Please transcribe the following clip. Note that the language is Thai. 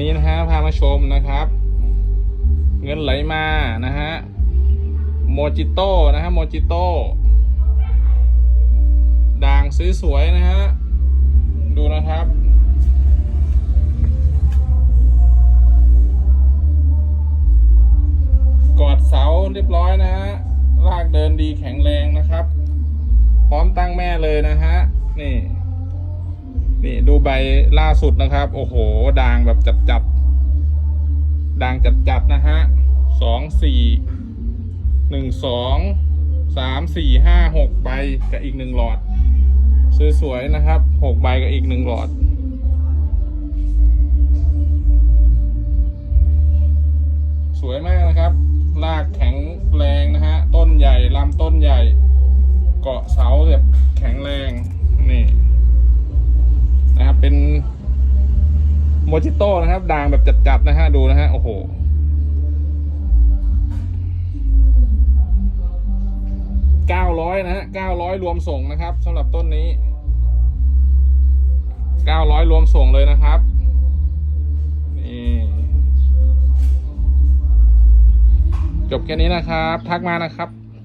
นี้นะฮะพามาชมนะครับ เงินไหลมานะฮะโมจิโต้นะฮะโมจิโต้ด่างสวยๆนะฮะดูนะครับกอดเสาเรียบร้อยนะฮะรากเดินดีแข็งแรงนะครับ พร้อมตั้งแม่เลยนะฮะ ใบล่าสุดนะครับ โอ้โหด่างแบบจัดจัดด่างจัดจัดนะฮะสองสี่หนึ่งสองสามสี่ห้าหกใบกับอีกหนึ่งหลอด สวยๆนะครับหกใบกับอีกหนึ่งหลอดสวยมากนะครับรากแข็ง มจิโต้นะครับ ด่างแบบจัดๆนะฮะ ดูนะฮะ โอ้โห เก้าร้อยนะฮะเก้าร้อยรวมส่งนะครับสำหรับต้นนี้ เก้าร้อยรวมส่งเลยนะครับ นี่จบแค่นี้นะครับ ทักมานะครับ